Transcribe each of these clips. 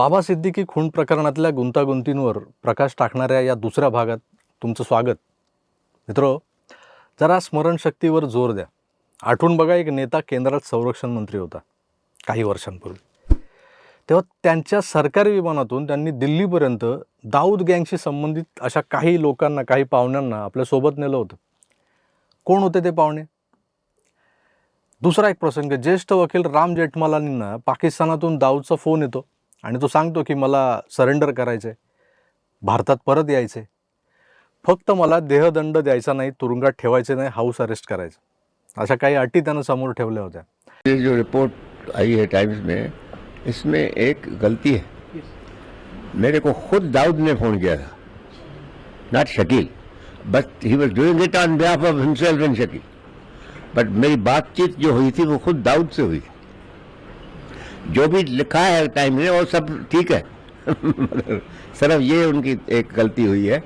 बाबा सिद्दीकी खून प्रकरणातल्या गुंतागुंतींवर प्रकाश टाकणाऱ्या या दुसऱ्या भागात तुमचं स्वागत. मित्र जरा स्मरणशक्तीवर जोर द्या. आठवून बघा एक नेता केंद्रात संरक्षण मंत्री होता काही वर्षांपूर्वी. तेव्हा त्यांच्या सरकारी विमानातून त्यांनी दिल्लीपर्यंत दाऊद गँगशी संबंधित अशा काही लोकांना काही पाहुण्यांना आपल्यासोबत नेलं होतं. कोण होते ते पाहुणे? दुसरा एक प्रसंग ज्येष्ठ वकील राम जेठमलानींना पाकिस्तानातून दाऊदचा फोन येतो. आणि तो सांगतो की मला सरेंडर करायचं आहे भारतात परत यायचं आहे फक्त मला देहदंड द्यायचा नाही तुरुंगात ठेवायचे नाही हाऊस अरेस्ट करायचं. अशा काही अटी त्यानं समोर ठेवल्या होत्या. ये जो रिपोर्ट आई है टाइम्स में इसमें एक गलती है. मेरे को खुद दाऊद ने फोन किया था. Not Shakeel but he was doing it on behalf of himself and Shakeel but मेरी बातचीत जो हुई थी वो खुद दाऊद से हुई जो भी लिखा है टाइम में वो सब ठीक है। मगर सिर्फ़ ये उनकी एक गलती हुई है।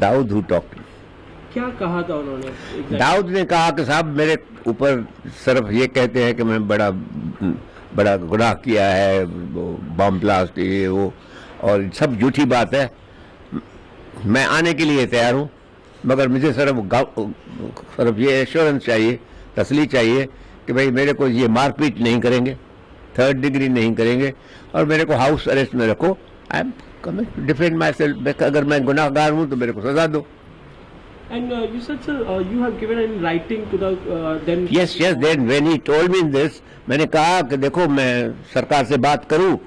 दाऊद हु टॉक क्या कहा था उन्होंने? दाऊद ने कहा कि साहब मेरे ऊपर सिर्फ़ ये कहते हैं कि मैं बड़ा बड़ा गुनाह किया है बम ब्लास्ट ये वो और सब झूठी बात है। मैं आने के लिए तैयार हूँ मगर मुझे सिर्फ़ सिर्फ़ ये एश्योरेंस चाहिए तसली चाहिए कि भाई मेरे को ये मारपीट नहीं करेंगे थर्ड डिग्री नहीं करेंगे और मेरे को हाउस अरेस्ट में रखो। I am coming defend myself अगर मैं गुनाहगार हूँ तो मेरे को सजा दो। And uh, you said, sir, uh, you have given in writing to the uh, then. Yes yes then when he told me this मैंने कहा कि देखो मैं सरकार से बात करूँ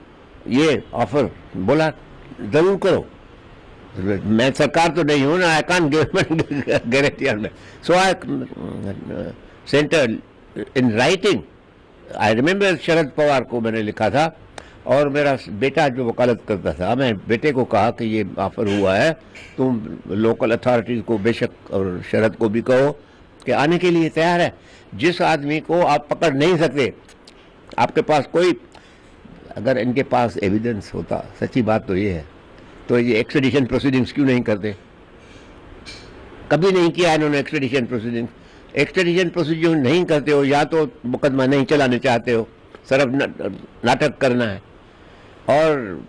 ये ऑफ़र बोला ज़रूर करो। मैं सरकार तो नहीं हूँ ना I can guarantee so I sent it in writing I remember Sharad Pawar को मैंने लिखा था, और मेरा बेटा जो वकालत करता था, मैं बेटे को कहा कि ये ऑफ़र हुआ है, तुम लोकल अथॉरिटीज को बेशक और शरद को भी कहो कि आने के लिए तैयार है। जिस आदमी को आप पकड़ नहीं सकते, आपके पास कोई, अगर इनके पास एविडेंस होता, सच्ची बात तो ये है तो ये एक्सट्रेडिशन प्रोसीडिंग्स क्यों नहीं करते? कभी नहीं किया इन्होंने एक्सट्रेडिशन प्रोसीडिंग्स एक्सट्रेडिशन प्रोसीजर नहीं करते हो, या तो मुकदमा नहीं चलाने चाहते हो, सिर्फ़ नाटक करना है। और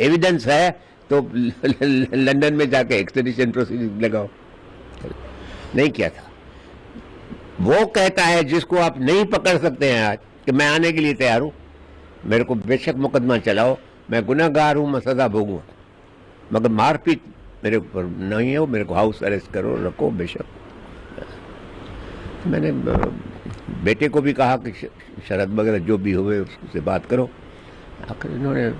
एविडेंस है तो लंदन में जाके एक्सट्रेडिशन प्रोसीजर लगाओ। नहीं किया था। वो कहता है, जिसको आप नहीं पकड़ सकते हैं आज, कि मैं आने के लिए तैयार हूँ, मेरे को बेशक मुकदमा चलाओ, मैं गुनागार हूँ, मैं सजा भोगूँगा। मगर मारपीट मेरे ऊपर नहीं हो मेरे को हाउस अरेस्ट करो, रखो बेशक। मैंने बेटे को भी कहा कि शरद वगैरह जो भी हुए उससे बात करो। आखिर इन्होंने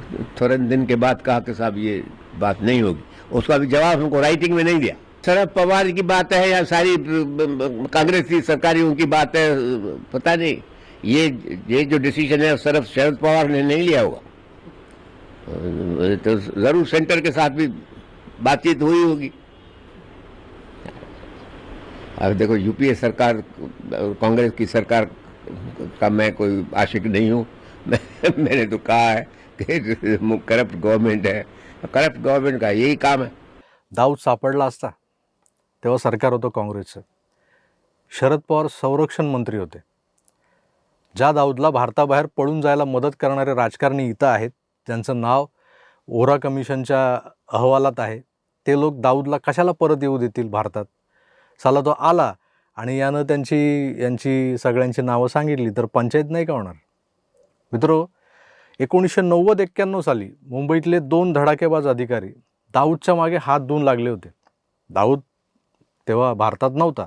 थोड़े दिन के बाद कहा कि साहब ये बात नहीं होगी। उसका भी जवाब हमको राइटिंग में नहीं दिया। शरद पवार की बात है या सारी कांग्रेस की सरकारियों की बात है पता नहीं। ये ये जो डिसीज़न है, सिर्फ़ शरद पवार ने नहीं लिया होगा। तो ज़रूर सेंटर के साथ भी बातचीत हुई होगी। अब देखो यूपीए सरकार कांग्रेस की सरकार का मैं कोई आशिक नहीं हूँ। मैं मैंने तो कहा है कि करप्ट गवर्नमेंट है। करप्ट गवर्नमेंट का यही काम है। दाऊद सापडला असता तेव्हा सरकार होतं काँग्रेसचं. शरद पवार संरक्षण मंत्री होते. ज्या दाऊदला भारताबाहेर पळून जायला मदत करणारे राजकारणी इथं आहेत ज्यांचं नाव ओरा कमिशनच्या अहवालात आहे ते लोक दाऊदला कशाला परत येऊ देतील भारतात? साला तो आला आणि यानं त्यांची यांची सगळ्यांची नावं सांगितली तर पंचायत नाही का होणार? मित्रो एकोणीसशे नव्वद एक्क्याण्णव साली मुंबईतले दोन धडाकेबाज अधिकारी दाऊदच्या मागे हात धुवून लागले होते. दाऊद तेव्हा भारतात नव्हता.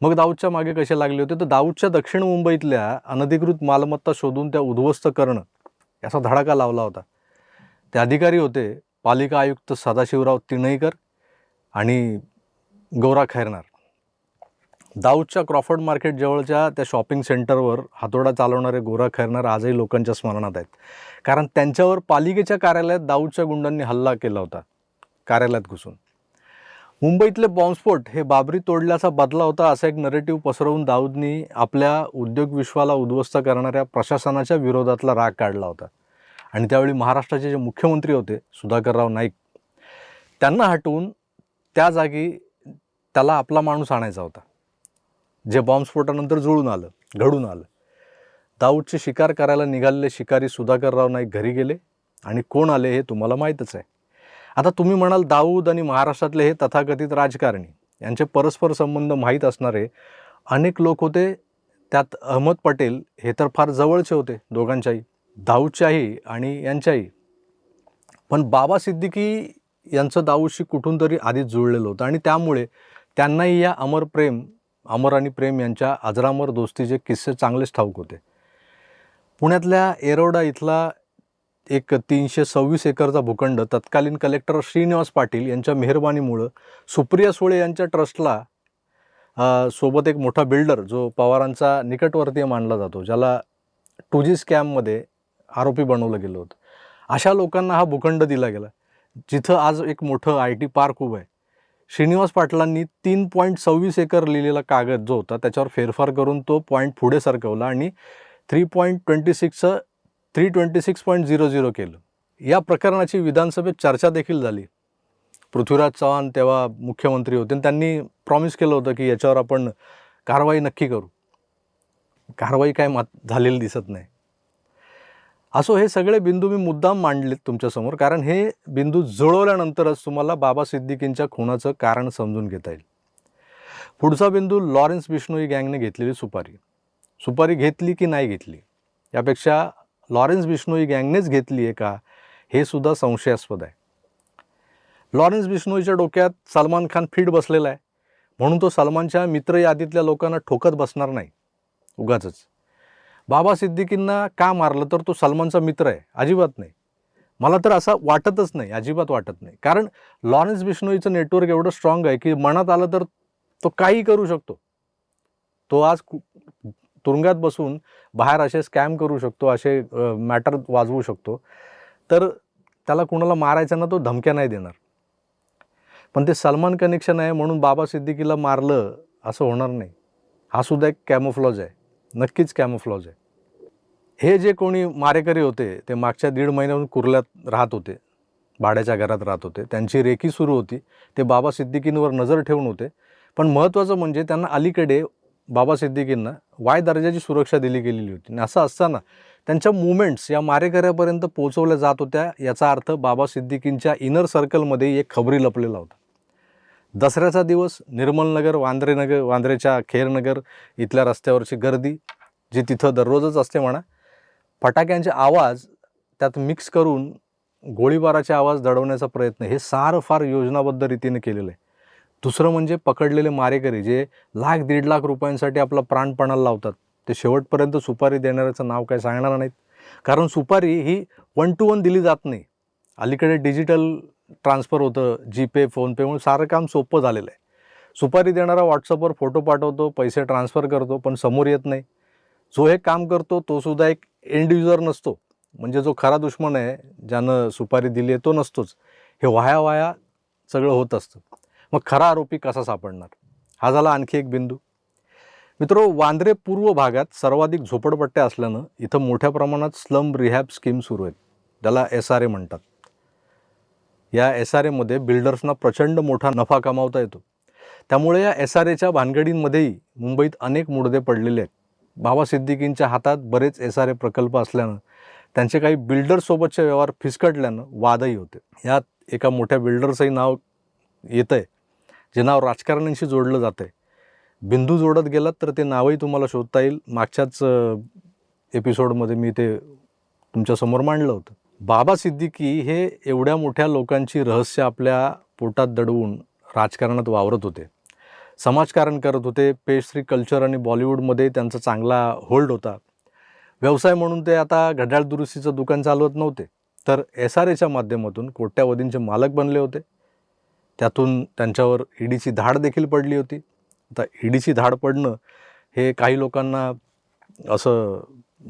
मग दाऊदच्या मागे कसे लागले होते? तर दाऊदच्या दक्षिण मुंबईतल्या अनधिकृत मालमत्ता शोधून त्या उद्ध्वस्त करणं याचा धडाका लावला होता. ते अधिकारी होते पालिका आयुक्त सदाशिवराव तिणईकर आणि गौरा खैरनार. दाऊदच्या क्रॉफर्ड मार्केट जवळच्या त्या शॉपिंग सेंटरवर हातोडा चालवणारे गोरा खैरनार आजही लोकांच्या स्मरणात आहेत. कारण त्यांच्यावर पालिकेच्या कार्यालयात दाऊदच्या गुंडांनी हल्ला केला होता कार्यालयात घुसून. मुंबईतले बॉम्बस्फोट हे बाबरी तोडल्याचा बदला होता असा एक नरेटिव्ह पसरवून दाऊदनी आपल्या उद्योग विश्वाला उद्ध्वस्त करणाऱ्या प्रशासनाच्या विरोधातला राग काढला होता. आणि त्यावेळी महाराष्ट्राचे जे मुख्यमंत्री होते सुधाकरराव नाईक त्यांना हटवून त्या जागी त्याला आपला माणूस आणायचा होता. जे बॉम्बस्फोटानंतर जुळून आलं घडून आलं. दाऊदची शिकार करायला निघालेले शिकारी सुधाकरराव नाईक घरी गेले आणि कोण आले हे तुम्हाला माहीतच आहे. आता तुम्ही म्हणाल दाऊद आणि महाराष्ट्रातले हे तथाकथित राजकारणी यांचे परस्पर संबंध माहीत असणारे अनेक लोक होते. त्यात अहमद पटेल हे तर फार जवळचे होते दोघांच्याही दाऊदच्याही आणि यांच्याही. पण बाबा सिद्दीकी यांचं दाऊदशी कुठून तरी आधीच जुळलेलं होतं आणि त्यामुळे त्यांनाही या अमर प्रेम अमर आणि प्रेम यांच्या अजरामर दोस्तीचे किस्से चांगलेच ठाऊक होते. पुण्यातल्या एरोडा इथला एक तीनशे सव्वीस एकरचा भूखंड तत्कालीन कलेक्टर श्रीनिवास पाटील यांच्या मेहरबानीमुळं सुप्रिया सुळे यांच्या ट्रस्टला सोबत एक मोठा बिल्डर जो पवारांचा निकटवर्तीय मानला जातो ज्याला टू जी स्कॅममध्ये आरोपी बनवलं गेलं होतं. अशा लोकांना हा भूखंड दिला गेला जिथं आज एक मोठं आय टी पार्क उभं आहे. श्रीनिवास पाटलांनी तीन पॉईंट सव्वीस एकर लिहिलेला कागद जो होता त्याच्यावर फेरफार करून तो पॉईंट पुढे सरकवला आणि three point twenty सिक्सचं three twenty six point zero zero केलं. या प्रकरणाची विधानसभेत चर्चा देखील झाली. पृथ्वीराज चव्हाण तेव्हा मुख्यमंत्री होते आणि त्यांनी प्रॉमिस केलं होतं की याच्यावर आपण कारवाई नक्की करू. कारवाई काय मात झालेली दिसत नाही. असो हे सगळे बिंदू मी मुद्दाम मांडलेत तुमच्यासमोर कारण हे बिंदू जुळवल्यानंतरच तुम्हाला बाबा सिद्दीकींच्या खुनाचं कारण समजून घेता येईल. पुढचा बिंदू लॉरेन्स बिष्णोई गँगने घेतलेली सुपारी. सुपारी घेतली की नाही घेतली? यापेक्षा लॉरेन्स बिष्णोई गँगनेच घेतली आहे का? हे सुद्धा संशयास्पद आहे. लॉरेन्स बिष्णोईच्या डोक्यात सलमान खान फिट बसलेला आहे. म्हणून तो सलमानच्या मित्र यादीतल्या लोकांना ठोकत बसणार नाही. उगाचच. बाबा सिद्दीकींना का मारलं? तर तो सलमानचा मित्र आहे. अजिबात नाही. मला तर असं वाटतच नाही. अजिबात वाटत नाही. कारण लॉरेन्स बिश्नोईचं नेटवर्क एवढं स्ट्रॉंग आहे की मनात आलं तर तो काही करू शकतो. तो आज तुरुंगात बसून बाहेर असे स्कॅम करू शकतो असे मॅटर वाजवू शकतो. तर त्याला कुणाला मारायचं ना तो धमक्या नाही देणार. पण ते सलमान कनेक्शन आहे म्हणून बाबा सिद्दीकीला मारलं असं होणार नाही. हा सुद्धा एक कॅमोफ्लॉज आहे. नक्कीच कॅमोफ्लॉज आहे. हे जे कोणी मारेकरी होते ते मागच्या दीड महिन्याहून कुर्ल्यात राहत होते भाड्याच्या घरात राहत होते. त्यांची रेकी सुरू होती. ते बाबा सिद्दीकींवर नजर ठेवून होते. पण महत्त्वाचं म्हणजे त्यांना अलीकडे बाबा सिद्दीकींना वाय दर्जाची सुरक्षा दिली गेलेली होती. आणि असं असताना त्यांच्या मुवमेंट्स या मारेकऱ्यापर्यंत पोहोचवल्या जात होत्या याचा अर्थ बाबा सिद्दीकींच्या इनर सर्कलमध्ये एक खबरी लपलेला होता. दसऱ्याचा दिवस निर्मलनगर वांद्रेनगर वांद्रेच्या खेरनगर इथल्या रस्त्यावरची गर्दी जी तिथं दररोजच असते म्हणा. फटाक्यांचे आवाज त्यात मिक्स करून गोळीबाराचे आवाज दडवण्याचा प्रयत्न हे सारं फार योजनाबद्ध रीतीने केलेलं आहे. दुसरं म्हणजे पकडलेले मारेकरी जे लाख दीड लाख रुपयांसाठी आपला प्राणपणाला लावतात. ते शेवटपर्यंत सुपारी देणाऱ्याचं नाव काय सांगणार नाहीत. कारण सुपारी ही वन टू वन दिली जात नाही. अलीकडे डिजिटल ट्रान्सफर होतं जीपे फोनपेमुळे सारं काम सोपं झालेलं आहे. सुपारी देणारा व्हॉट्सअपवर फोटो पाठवतो पैसे ट्रान्सफर करतो पण समोर येत नाही. जो हे काम करतो तो सुद्धा एक एंड युजर नसतो. म्हणजे जो खरा दुश्मन आहे ज्यानं सुपारी दिली आहे तो नसतोच. हे वाया वाया सगळं होत असतं. मग खरा आरोपी कसा सापडणार? हा झाला आणखी एक बिंदू. मित्रो वांद्रे पूर्व भागात सर्वाधिक झोपडपट्ट्या असल्यानं इथं मोठ्या प्रमाणात स्लम रिहॅब स्कीम सुरू आहेत. त्याला एस आर ए म्हणतात. या एस आर एमध्ये बिल्डर्सना प्रचंड मोठा नफा कमावता येतो. त्यामुळे या एस आर एच्या भानगडींमध्येही मुंबईत अनेक मुडदे पडलेले आहेत. बाबा सिद्दीकींच्या हातात बरेच एस आर ए प्रकल्प असल्यानं त्यांचे काही बिल्डर्ससोबतचे व्यवहार फिसकटल्यानं वादही होते. यात एका मोठ्या बिल्डरचंही नाव येतं आहे जे नाव राजकारण्यांशी जोडलं जातं आहे बिंदू जोडत गेलात तर ते नावही तुम्हाला शोधता येईल. मागच्याच एपिसोडमध्ये मी ते तुमच्यासमोर मांडलं होतं. बाबा सिद्दीकी हे एवढ्या मोठ्या लोकांची रहस्य आपल्या पोटात दडवून राजकारणात वावरत होते. समाजकारण करत होते. पेशश्री कल्चर आणि बॉलिवूडमध्ये त्यांचा चांगला होल्ड होता. व्यवसाय म्हणून ते आता घड्याळ दुरुस्तीचं दुकान चालवत नव्हते. तर एस आर एच्या माध्यमातून कोट्यावधींचे मालक बनले होते. त्यातून त्यांच्यावर ईडीची धाड देखील पडली होती. आता ईडीची धाड पडणं हे काही लोकांना असं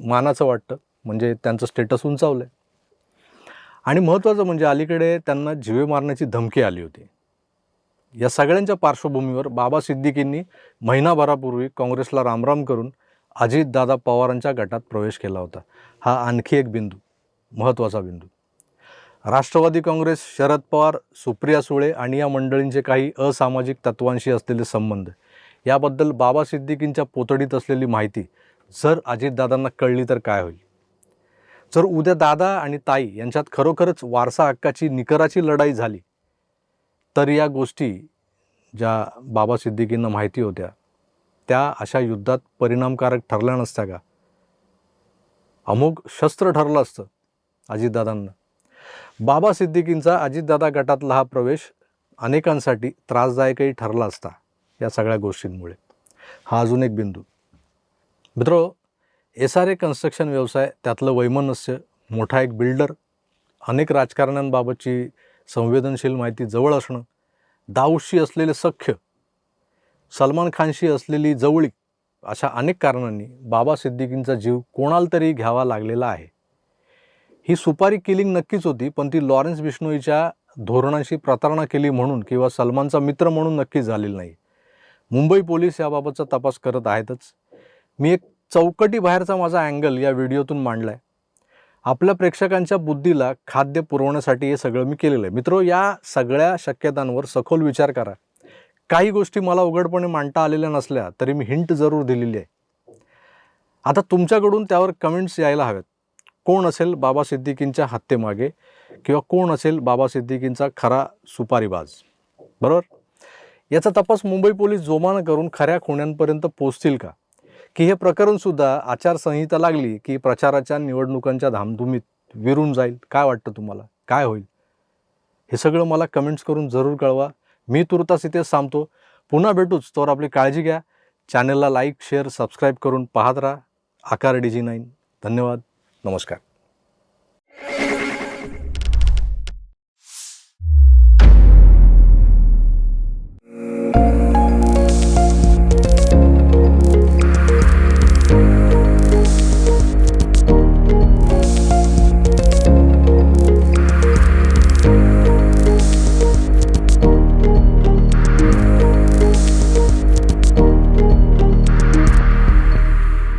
मानाचं वाटतं. म्हणजे त्यांचं स्टेटस उंचावलं आहे आणि महत्त्वाचं म्हणजे अलीकडे त्यांना जीवे मारण्याची धमकी आली होती. या सगळ्यांच्या पार्श्वभूमीवर बाबा सिद्दीकींनी महिनाभरापूर्वी काँग्रेसला रामराम करून अजितदादा पवारांच्या गटात प्रवेश केला होता. हा आणखी एक बिंदू महत्त्वाचा बिंदू. राष्ट्रवादी काँग्रेस शरद पवार सुप्रिया सुळे आणि या मंडळींचे काही असामाजिक तत्वांशी असलेले संबंध याबद्दल बाबा सिद्दीकींच्या पोतडीत असलेली माहिती जर अजितदादांना कळली तर काय होईल? जर उद्या दादा आणि ताई यांच्यात खरोखरच वारसा हक्काची निकराची लढाई झाली तर या गोष्टी ज्या बाबा सिद्दीकींना माहिती होत्या त्या अशा युद्धात परिणामकारक ठरल्या नसत्या का? अमोघ शस्त्र ठरलं असतं अजितदादांना. बाबा सिद्दीकींचा अजितदादा गटातला हा प्रवेश अनेकांसाठी त्रासदायकही ठरला असता या सगळ्या गोष्टींमुळे. हा अजून एक बिंदू. मित्र एस आर ए कन्स्ट्रक्शन व्यवसाय त्यातलं वैमनस्य मोठा एक बिल्डर अनेक राजकारण्यांबाबतची संवेदनशील माहिती जवळ असणं दाऊशी असलेले सख्य सलमान खानशी असलेली जवळीक अशा अनेक कारणांनी बाबा सिद्दीकींचा जीव कोणाला तरी घ्यावा लागलेला आहे. ही सुपारी किलिंग नक्कीच होती पण ती लॉरेन्स बिश्नोईच्या धोरणांशी प्रतारणा केली म्हणून किंवा सलमानचा मित्र म्हणून नक्कीच झालेली नाही. मुंबई पोलीस याबाबतचा तपास करत आहेतच. मी एक चौकटी बाहेरचा माझा अँगल या व्हिडिओतून मांडला आहे आपल्या प्रेक्षकांच्या बुद्धीला खाद्य पुरवण्यासाठी हे सगळं मी केलेलं आहे. मित्रो या सगळ्या शक्यतांवर सखोल विचार करा. काही गोष्टी मला उघडपणे मांडता आलेल्या नसल्या तरी मी हिंट जरूर दिलेली आहे. आता तुमच्याकडून त्यावर कमेंट्स यायला हव्यात. कोण असेल बाबा सिद्दीकींच्या हत्येमागे किंवा कोण असेल बाबा सिद्दीकींचा खरा सुपारीबाज? बरोबर? याचा तपास मुंबई पोलीस जोमानं करून खऱ्या खुण्यांपर्यंत पोचतील का? की हे प्रकरणसुद्धा आचारसंहिता लागली की प्रचाराच्या निवडणुकांच्या धामधुमीत विरून जाईल. काय वाटतं तुम्हाला? काय होईल? हे सगळं मला कमेंट्स करून जरूर कळवा. मी तुर्तास इथेच थांबतो. पुन्हा भेटूच. तोवर आपली काळजी घ्या. चॅनलला लाईक शेअर सबस्क्राईब करून पाहत राहा. आकार डी जी नाईन धन्यवाद. नमस्कार.